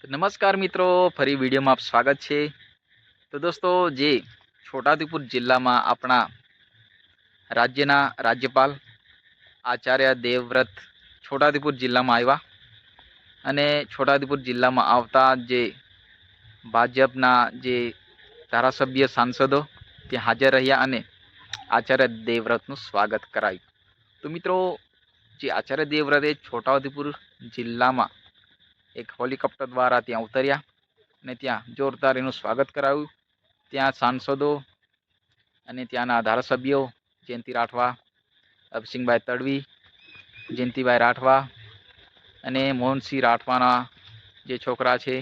નમસ્કાર મિત્રો, ફરી વિડીયોમાં આપ સ્વાગત છે. તો દોસ્તો, જે છોટાઉદેપુર જિલ્લામાં આપણા રાજ્યના રાજ્યપાલ આચાર્ય દેવવ્રત છોટાઉદેપુર જિલ્લામાં આવ્યા અને છોટાઉદેપુર જિલ્લામાં આવતા જે ભાજપના જે ધારાસભ્ય સાંસદો ત્યાં હાજર રહ્યા અને આચાર્ય દેવવ્રતનું સ્વાગત કરાયું. તો મિત્રો, જે આચાર્ય દેવવ્રતે છોટાઉદેપુર જિલ્લામાં એક હોલિકોપ્ટર દ્વારા ત્યાં ઉતર્યા અને ત્યાં જોરદાર એનું સ્વાગત કરાવ્યું. ત્યાં સાંસદો અને ત્યાંના ધારાસભ્યો જયંતિ રાઠવા, અભિસિંહભાઈ તડવી, જયંતિભાઈ રાઠવા અને મોહનસિંહ રાઠવાના જે છોકરા છે,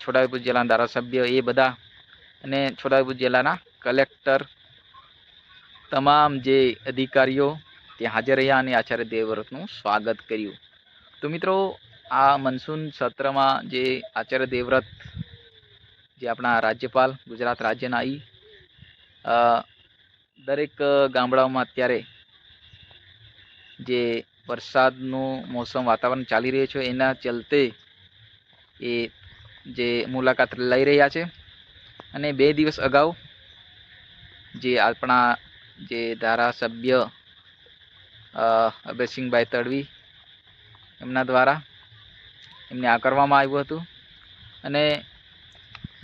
છોટાઉદેપુર જિલ્લાના ધારાસભ્ય એ બધા અને છોટાઉદેપુર જિલ્લાના કલેક્ટર તમામ જે અધિકારીઓ ત્યાં હાજર રહ્યા અને આચાર્ય દેવવ્રતનું સ્વાગત કર્યું. તો મિત્રો આ મનસૂન સત્રમાં જે આચાર્ય દેવવ્રત, જે આપણા રાજ્યપાલ, ગુજરાત રાજ્યના ઈ દરેક ગામડાઓમાં અત્યારે જે વરસાદનું મોસમ વાતાવરણ ચાલી રહ્યું છે, એના ચલતે એ જે મુલાકાત લઈ રહ્યા છે. અને બે દિવસ અગાઉ જે આપણા જે ધારાસભ્ય અભયસિંહભાઈ તડવી એમના દ્વારા એમને આ કરવામાં આવ્યું હતું. અને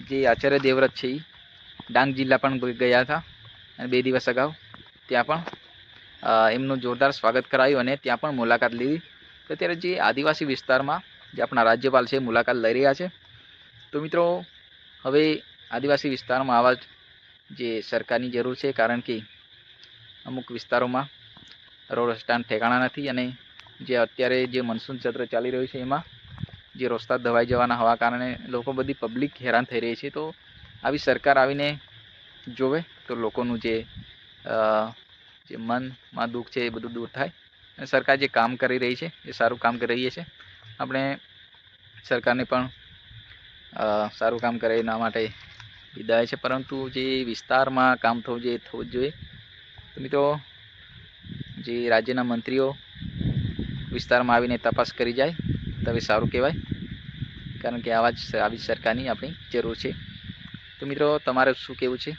જે આચાર્ય દેવવ્રત છે એ ડાંગ જિલ્લા પણ ગયા હતા. અને બે દિવસ અગાઉ ત્યાં પણ એમનું જોરદાર સ્વાગત કરાયું અને ત્યાં પણ મુલાકાત લીધી. તો અત્યારે જે આદિવાસી વિસ્તારમાં જે આપણા રાજ્યપાલ છે મુલાકાત લઈ રહ્યા છે. તો મિત્રો, હવે આદિવાસી વિસ્તારમાં આવા જે સરકારની જરૂર છે, કારણ કે અમુક વિસ્તારોમાં રોડ રસ્તાના ઠેકાણા નથી અને જે અત્યારે જે મનસૂન સત્ર ચાલી રહ્યું છે એમાં જે રસ્તા દબાઈ જવાના હોવા કારણે લોકો બધી પબ્લિક હેરાન થઈ રહી છે, તો આવી સરકાર આવીને જોવે તો લોકોનું જે જે મનમાં દુઃખ છે એ બધું દૂર થાય. અને સરકાર જે કામ કરી રહી છે, એ સારું કામ કરી રહી છે. આપણે સરકારને પણ સારું કામ કરે એના માટે વિદાય છે. પરંતુ જે વિસ્તારમાં કામ થવું જોઈએ થવું જ જોઈએ. તો મિત્રો, જે રાજ્યના મંત્રીઓ વિસ્તારમાં આવીને તપાસ કરી જાય તો હવે સારું કહેવાય. કારણ કે આવા જ આવી સરકારની આપણી જરૂર છે. તો મિત્રો, તમારે શું કહેવું છે?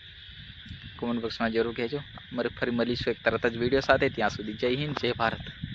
કોમેન્ટ બોક્સમાં જરૂર કહેજો. મારે ફરી મળીશું એક તરત જ વીડિયો સાથે. ત્યાં સુધી જય હિન્દ, જય ભારત.